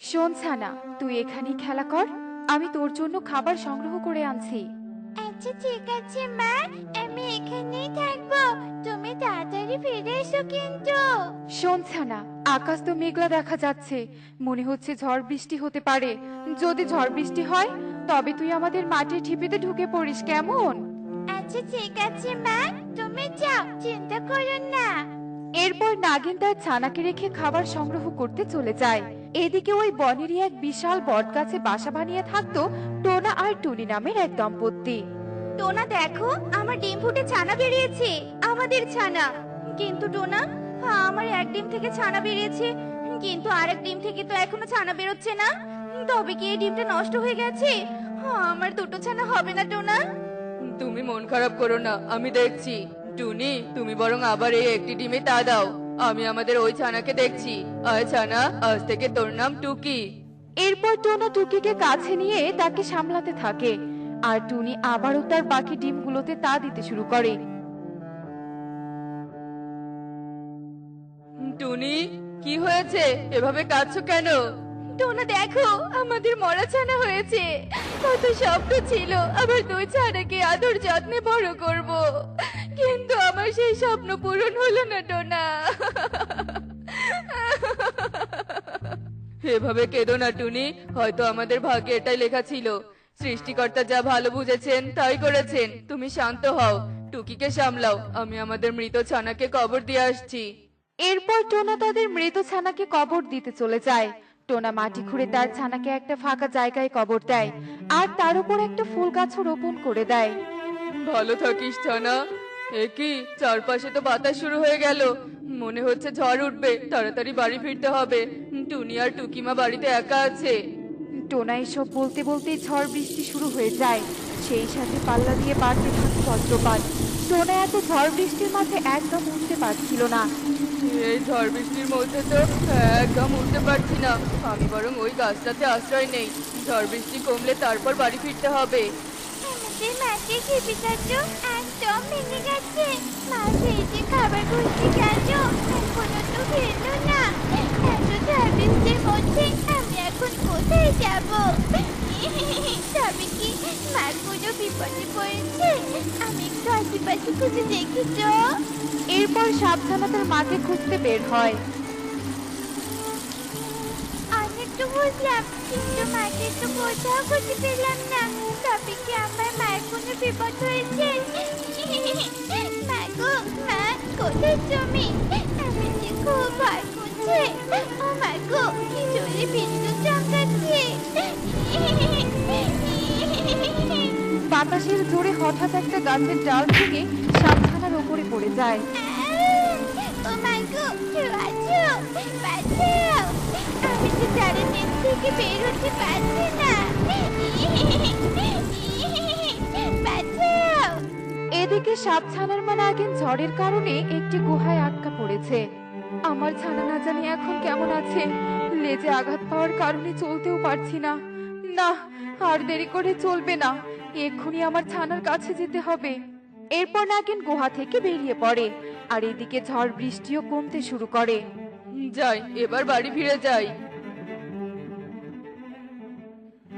শোন ছানা তুই এখানেই খেলা কর। আমি তোর জন্য খাবার সংগ্রহ করে আনছি। আচ্ছা ঠিক আছে মা। আমি এখানেই থাকব। তুমি তাড়াতাড়ি ফিরে এসো কিন্তু। শোন ছানা আকাশ তো মেঘলা দেখা যাচ্ছে। মনে হচ্ছে ঝড় বৃষ্টি হতে পারে। যদি ঝড় বৃষ্টি হয় তবে তুই আমাদের মাটির ঢিপিতে ঢুকে পড়িস কেমন? আচ্ছা ঠিক আছে মা। তুমি যাও চিন্তা করো না। এরপর নাগিন তার ছানাকে রেখে খাবার সংগ্রহ করতে চলে যায়। এদিকে ওই বনেরই এক বিশাল বটগাছে বাসা বানিয়ে থাকতো টোনা আর টুনি নামের এক দম্পতি। টোনা দেখো আমার ডিম ফুটে ছানা বেরিয়েছে আমাদের ছানা। কিন্তু টোনা আমার এক ডিম থেকে ছানা বেরিয়েছে। কিন্তু আরেক ডিম থেকে তো এখনও ছানা বেরোচ্ছে না। তবে কি এই ডিমটা নষ্ট হয়ে গেছে? আমার দুটো ছানা হবে না টোনা। তুমি মন খারাপ করো না আমি দেখছি। টুনি তুমি বরং আবার এই একটি ডিমে তা দাও। আমি আমাদের ওই ছানাকে দেখছি। আয় ছানা আজ থেকে তোর নাম টুকি। এরপর টোনা টুকিকে কাছে নিয়ে তাকে সামলাতে থাকে। আর টুনি আবারও তার বাকি ডিমগুলোতে তা দিতে শুরু করে। টুনি কি হয়েছে? এভাবে কাঁদছো কেন? টোনা দেখো আমাদের মরা ছানা হয়েছে। কত শব্দ ছিল। আবার দুই ছানাকে আদর যত্নে বড় করব। কিন্তু আমার সেই স্বপ্ন পূরণ হলো না টোনা। এভাবে কেঁদো না টুনি। হয়তো আমাদের ভাগ্যে এটাই লেখা ছিল। সৃষ্টিকর্তা যা ভালো বুঝেছেন তাই করেছেন। তুমি শান্ত হও। টুকিকে সামলাও। আমি আমাদের মৃত ছানাকে কবর দিয়ে আসছি। এরপর টোনা তাদের মৃত ছানাকে কবর দিতে চলে যায়। টোনা মাটি খুঁড়ে তার ছানাকে একটা ফাঁকা জায়গায় কবর দেয়। আর তার উপর একটা ফুল গাছও রোপণ করে দেয়। ভালো থাকিস ছানা। এ কি? চারপাশে তো বাতাস শুরু হয়ে গেল। মনে হচ্ছে ঝড় উঠবে তাড়াতাড়ি বাড়ি ফিরতে হবে। টুনি আর টুকিমা বাড়িতে একা আছে। টোনা এসব বলতে বলতেই ঝড় বৃষ্টি শুরু হয়ে যায়। সেই সাথে পাল্লা দিয়ে বাড়তে থাকে বজ্রপাত। টোনা এত ঝড় বৃষ্টির মাঝে একদম উঠতে পারছিল না। এই ঝড় বৃষ্টির মধ্যে তো একদম উঠতে পারছি না। আমি বরং ওই গাছটাতে আশ্রয় নেই। ঝড় বৃষ্টি কমলে তারপর বাড়ি ফিরতে হবে। আমাদের মাঠে খেপিটাচ্ছ একদম ভেঙে গেছে। মা সেই যে খাবার খুঁজতে গেল এখনও তো ফিরলো না। এত সার্ভিসের মধ্যে আমি এখন কোথায় যাব? তবে কি মার কোনো বিপদে পড়েছে। আমি একটু আশেপাশে খুঁজে দেখি তো। এরপর সাবধানে তার মাকে খুঁজতে বের হয়। অনেক তো বুঝলাম কিন্তু মাকে তো কোথাও খুঁজে পেলাম না। তবে কি আমার মায়ের কোনো বিপদ হয়েছে? মা গো, মা, কোথায় তুমি? আমি যে খুব ভয় করছে। ও মা কি জোরে বিদ্যুৎ চমকাচ্ছে। বাতাসের জোরে হঠাৎ একটা গাছের ডাল থেকে সাবধানার ওপরে পড়ে যায়। আমি তো থেকে বের হতে পারছি না। বাঁচাও। এদিকে সাপ ছানার মা নাগিন ঝড়ের কারণে একটি গুহায় আটকা পড়েছে। আমার ছানা না জানি এখন কেমন আছে। লেজে আঘাত পাওয়ার কারণে চলতেও পারছি না। না আর দেরি করে চলবে না। এক্ষুনি আমার ছানার কাছে যেতে হবে। এরপর নাগিন গুহা থেকে বেরিয়ে পড়ে আর এদিকে ঝড় বৃষ্টিও কমতে শুরু করে। যাই এবার বাড়ি ফিরে যাই।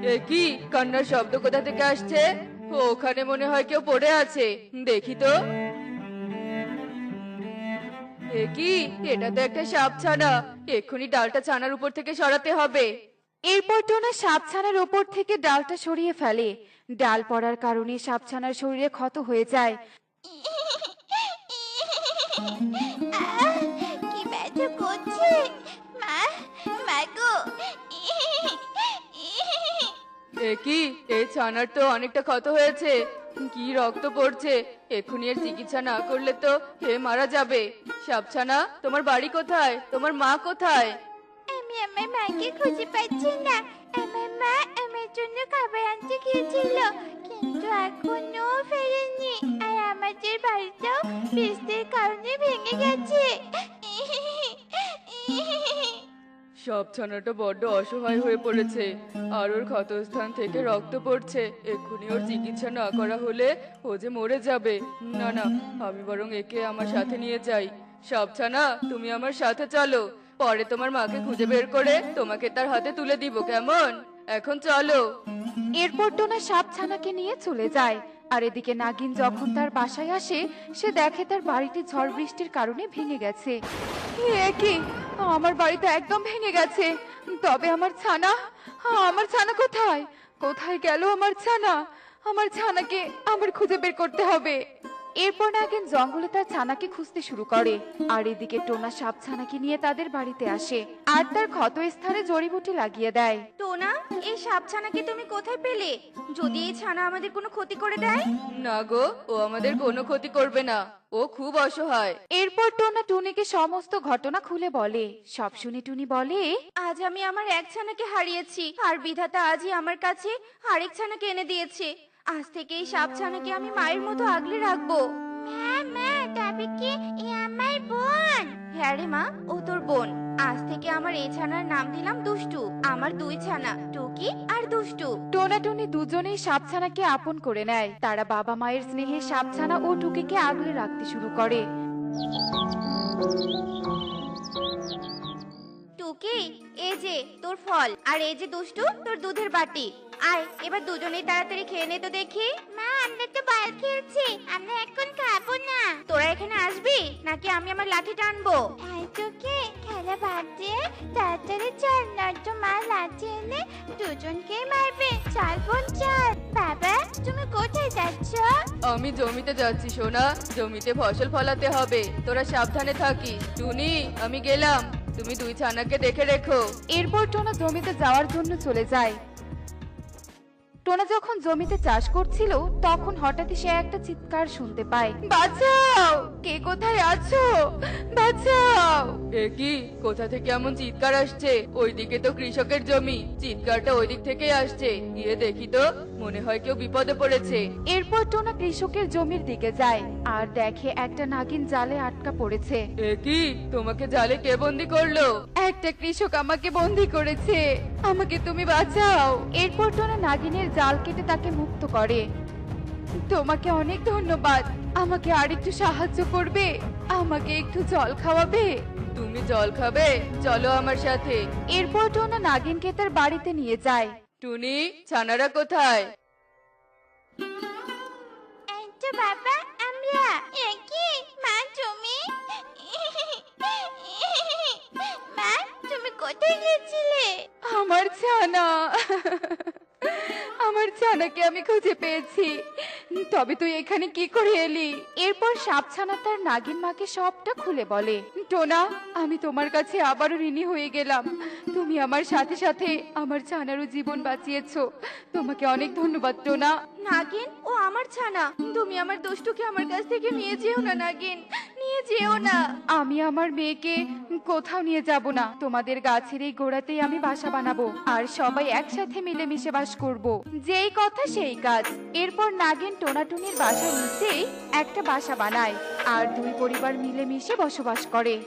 এ কি? কান্নার শব্দ কোথা থেকে আসছে? ওখানে মনে হয় কেউ পড়ে আছে। দেখি তো। এ কি? এটা তো একটা সাপ ছানা এক্ষুনি ডালটা ছানার উপর থেকে সরাতে হবে। এরপর টোনা সাপছানার ওপর থেকে ডালটা সরিয়ে ফেলে। ডাল পড়ার কারণে সাপছানার শরীরে ক্ষত হয়ে যায়। এ, কি? এই ছানার তো অনেকটা ক্ষত হয়েছে। কি রক্ত পড়ছে? এক্ষুনি এর চিকিৎসা না করলে তো হে মারা যাবে। সাপছানা তোমার বাড়ি কোথায়? তোমার মা কোথায়? আমি আমার মাকে খুঁজে পাচ্ছি না। আমার মা আমার জন্য খাবার আনতে গিয়েছিল, কিন্তু এখনও ফেরেনি। আর আমাদের বাড়িটাও বৃষ্টির কারণে ভেঙে গেছে। সব ছানাটা বড্ড অসহায় হয়ে পড়েছে। আর ওর ক্ষতস্থান থেকে রক্ত পড়ছে। এক্ষুনি ওর চিকিৎসা না করা হলে ও যে মরে যাবে। না না, আমি বরং একে আমার সাথে নিয়ে যাই। সাবছানা তুমি আমার সাথে চলো। পরে তোমার মাকে খুঁজে বের করে তোমাকে তার হাতে তুলে দিব, কেমন? এখন চলো। এরপর টোনা সাপ ছানাকে নিয়ে চলে যায়। আর এদিকে নাগিন যখন তার বাসায় আসে, সে দেখে তার বাড়িটি ঝড় বৃষ্টির কারণে ভেঙে গেছে। কি? আমার বাড়িটা একদম ভেঙে গেছে। তবে আমার ছানা? আমার ছানা কোথায়? কোথায় গেল আমার ছানা? আমার ছানাকে আমার খুঁজে বের করতে হবে। এরপর নাগিন জঙ্গলে তার ছানাকে খুঁজতে শুরু করে। আর এদিকে টোনা সাপ ছানাকে নিয়ে তাদের বাড়িতে আসে। আর তার ক্ষত স্থানে জড়িবুটি লাগিয়ে দেয়। টোনা এই সাপ ছানাকে তুমি কোথায় পেলে? যদি এই ছানা আমাদের কোনো ক্ষতি করে দেয়? না গো ও আমাদের কোনো ক্ষতি করবে না। ও খুব অসহায়। এরপর টোনা টুনিকে সমস্ত ঘটনা খুলে বলে। সব শুনে টুনি বলে আজ আমি আমার এক ছানাকে হারিয়েছি। আর বিধাতা আজই আমার কাছে আরেক ছানাকে এনে দিয়েছে। আজ থেকে এই সাপ ছানাকে আমি মায়ের মতো আগলে রাখব। মা মা তবে কি আমার বোন? হ্যাঁ রে মা ও তোর বোন। আজ থেকে আমার এই ছানার নাম দিলাম দুষ্টু আমার দুই ছানা টুকি আর দুষ্টু। টোনা টুনি দুজনেই সাপছানাকে আপন করে নেয়। তারা বাবা মায়ের স্নেহে সাপছানা ও টুকিকে আগলে রাখতে শুরু করে। টুকি এই যে তোর ফল আর এই যে দুষ্টু তোর দুধের বাটি। আয় এবার দুজনেই তাড়াতাড়ি খেয়ে নে তো দেখি। মা আমরা তো বল খেলছি। আমরা এখন খাব না। তোরা এখানে আসবি? নাকি আমি আমার লাঠি টানবো? এই টুকি খেলা বাদ দিয়ে তাড়াতাড়ি চল নয়তো মা লাঠি এনে দুজনকেই মারবে। চল বোন চল। বাবা তুমি কোথায় যাচ্ছ? আমি জমিতে যাচ্ছি সোনা। জমিতে ফসল ফলাতে হবে। তোরা সাবধানে থাকিস। টুনি আমি গেলাম। তুমি দুই ছানাকে দেখে রেখো। এরপর টোনা জমিতে যাওয়ার জন্য চলে যায়। টোনা যখন জমিতে চাষ করছিল, তখন হঠাৎই সে একটা চিৎকার শুনতে পায়। বাঁচাও! কে কোথায় আছো? বাঁচাও! এ কি? কোথা থেকে এমন চিৎকার আসছে? ওইদিকে তো কৃষকের জমি। চিৎকারটা ওইদিক থেকেই আসছে। গিয়ে দেখি তো। মনে হয় কেউ বিপদে পড়েছে। এরপর টোনা কৃষকের জমির দিকে যায় আর দেখে একটা নাগিন জালে আটকা পড়েছে। এ কি? তোমাকে জালে কে বন্দি করল? একটা কৃষক আমাকে বন্দি করেছে। আমাকে তুমি বাঁচাও। এরপর টোনা নাগিনের জাল কেটে তাকে মুক্ত করে। তোমাকে অনেক ধন্যবাদ। আমাকে আরেকটু সাহায্য করবে। আমাকে একটু জল খাওয়াবে। তুমি জল খাবে? চলো আমার সাথে। এরপর টোনা নাগিনকে তার বাড়িতে নিয়ে যায়। টুনি ছানারা কোথায়? তো বাবা আমরা। একই মা তুমি? মা তুমি কোথায় গিয়েছিলে? আমার ছানা। আমার ছানাকে আমি খুঁজে পেয়েছি। তবে তুই এখানে কি করে এলি? এরপর সাপছানা তার নাগিন মাকে সবটা খুলে বলে টোনা আমি তোমার কাছে আবারও ঋণী হয়ে গেলাম। তুমি আমার সাথে সাথে আমার ছানারও জীবন বাঁচিয়েছো। তোমাকে অনেক ধন্যবাদ টোনা। নাগিন ও আমার ছানা। তুমি আমার দুষ্টুকে আমার কাছ থেকে নিয়ে যেও না নাগিন। নিয়ে যেও না। আমি আমার মেয়েকে কোথাও নিয়ে যাব না। তোমাদের গাছের এই গোড়াতেই আমি বাসা বানাবো আর সবাই একসাথে মিলেমিশে বাস করব। যেই কথা সেই কাজ। এরপর নাগিন টোনাটুনির বাসা নিচেই একটা বাসা বানায় আর দুই পরিবার মিলেমিশে বসবাস করে।